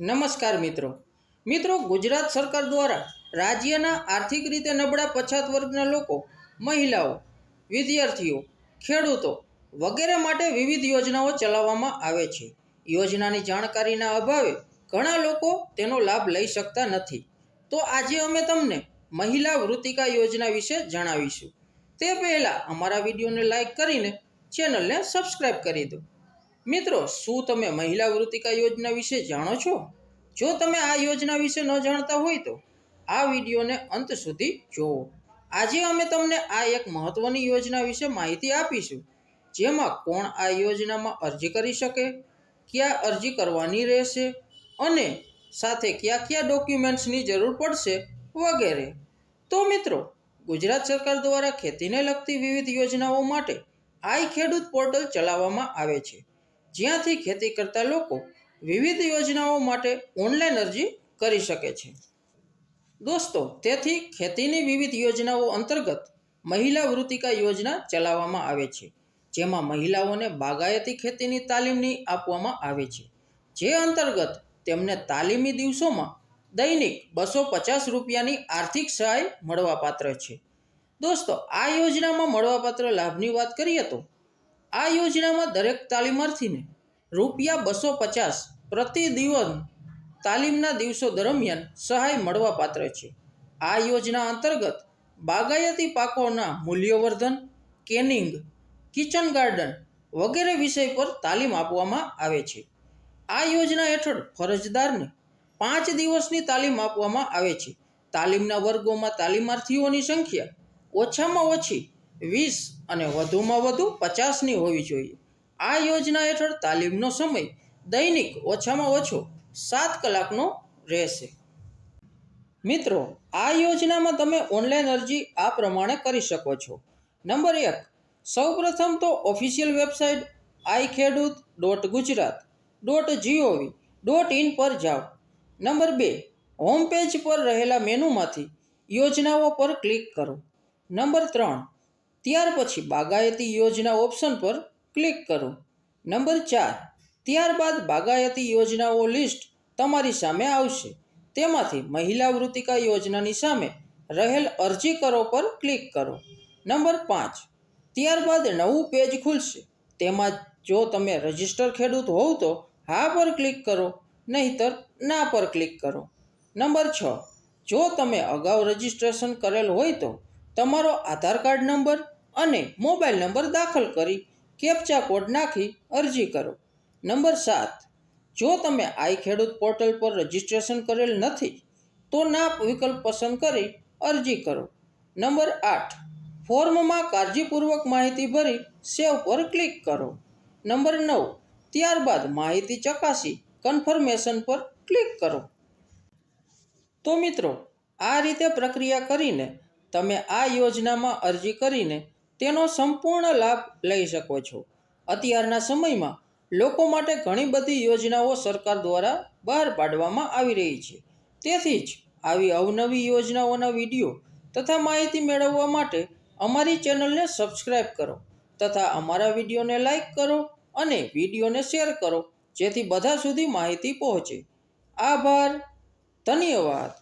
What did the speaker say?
નમસ્કાર મિત્રો. મિત્રો, ગુજરાત સરકાર દ્વારા રાજ્યના આર્થિક રીતે નબળા પછાત વર્ગના લોકો, મહિલાઓ, વિદ્યાર્થીઓ, ખેડૂતો વગેરે માટે વિવિધ યોજનાઓ ચલાવવામાં આવે છે. યોજનાની જાણકારીના અભાવે ઘણા લોકો તેનો લાભ લઈ શકતા નથી. તો આજે અમે તમને મહિલા વૃત્તિકા યોજના વિશે જણાવીશું. તે પહેલાં અમારા વિડીયોને લાઇક કરીને ચેનલને સબસ્ક્રાઈબ કરી દો. મિત્રો, શું તમે મહિલા વૃત્તિકા યોજના વિશે જાણો છો? જો તમે આ યોજના વિશે ન જાણતા હોય તો આ વિડીયોને અંત સુધી જુઓ. આજે અમે તમને આ એક મહત્વની યોજના વિશે માહિતી આપીશું, જેમાં કોણ આ યોજનામાં અરજી કરી શકે, ક્યાં અરજી કરવાની રહેશે અને સાથે કયા કયા ડોક્યુમેન્ટ્સની જરૂર પડશે વગેરે. તો મિત્રો, ગુજરાત સરકાર દ્વારા ખેતીને લગતી વિવિધ યોજનાઓ માટે આઈ ખેડૂત પોર્ટલ ચલાવવામાં આવે છે. જ્યાંથી ખેતી કરતા લોકો વિવિધ યોજનાઓ માટે ઓનલાઈન અરજી કરી શકે છે. દોસ્તો, તેથી ખેતીની વિવિધ યોજનાઓ અંતર્ગત મહિલા વૃત્તિકા યોજના ચલાવવામાં આવે છે, જેમાં મહિલાઓને બાગાયતી ખેતીની તાલીમની આપવામાં આવે છે. જે અંતર્ગત તેમને તાલીમી દિવસોમાં દૈનિક બસો પચાસ રૂપિયાની આર્થિક સહાય મળવાપાત્ર છે. દોસ્તો, આ યોજનામાં મળવાપાત્ર લાભની વાત કરીએ તો આ યોજનામાં દરેક તાલીમાર્થીને રૂપિયા બસો પચાસ પ્રતિ દિવસ તાલીમના દિવસો દરમિયાન સહાય મળવાપાત્ર છે. આ યોજના અંતર્ગત બાગાયતી પાકોના મૂલ્યવર્ધન, કેનિંગ, કિચન ગાર્ડન વગેરે વિષય પર તાલીમ આપવામાં આવે છે. આ યોજના હેઠળ ફરજદારને પાંચ દિવસની તાલીમ આપવામાં આવે છે. તાલીમના વર્ગોમાં તાલીમાર્થીઓની સંખ્યા ઓછામાં ઓછી વીસ અને વધુમાં વધુ પચાસની હોવી જોઈએ. આ યોજના હેઠળ તાલીમનો સમય દૈનિક ઓછામાં ઓછો સાત કલાકનો રહેશે. મિત્રો, આ યોજનામાં તમે ઓનલાઈન અરજી આ પ્રમાણે કરી શકો છો. નંબર એક, સૌપ્રથમ તો official website i Khedut dot Gujarat dot G O V dot in પર જાઓ. નંબર બે, હોમ પેજ પર રહેલા મેનુમાંથી યોજનાઓ પર ક્લિક કરો. નંબર ત્રણ ત્યાર પછી બાગાયતી યોજના ઓપ્શન પર ક્લિક કરો. નંબર ચાર, ત્યારબાદ બાગાયતી યોજનાઓ લિસ્ટ તમારી સામે આવશે. તેમાંથી મહિલા વૃત્તિકા યોજનાની સામે રહેલ અરજી કરો પર ક્લિક કરો. નંબર પાંચ, ત્યારબાદ નવું પેજ ખુલશે. તેમાં જો તમે રજિસ્ટર ખેડૂત હોવ તો હા પર ક્લિક કરો, નહીતર ના પર ક્લિક કરો. નંબર છ, જો તમે અગાઉ રજિસ્ટ્રેશન કરેલ હોય તો તમારો આધાર કાર્ડ નંબર અને મોબાઈલ નંબર દાખલ કરી કેપ્ચા કોડ નાખી અરજી કરો. નંબર સાત, જો તમે આઈ ખેડૂત પોર્ટલ પર રજિસ્ટ્રેશન કરેલ નથી, તો ના વિકલ્પ પસંદ કરી અરજી કરો. નંબર આઠ, ફોર્મમાં કાળજીપૂર્વક માહિતી ભરી સેવ પર ક્લિક કરો. નંબર નવ, ત્યારબાદ માહિતી ચકાસી કન્ફર્મેશન પર ક્લિક કરો. તો મિત્રો, આ રીતે પ્રક્રિયા કરીને તમે આ યોજનામાં અરજી કરીને તેનો સંપૂર્ણ લાભ લઈ શકો છો. અત્યારના સમયમાં લોકો માટે ઘણી બધી યોજનાઓ સરકાર દ્વારા બહાર પાડવામાં આવી રહી છે. તેથી જ આવી અવનવી યોજનાઓના વીડિયો તથા માહિતી મેળવવા માટે અમારી ચેનલને સબસ્ક્રાઈબ કરો તથા અમારા વિડીયોને લાઈક કરો અને વિડીયોને શેર કરો જેથી બધા સુધી માહિતી પહોંચે. આભાર. ધન્યવાદ.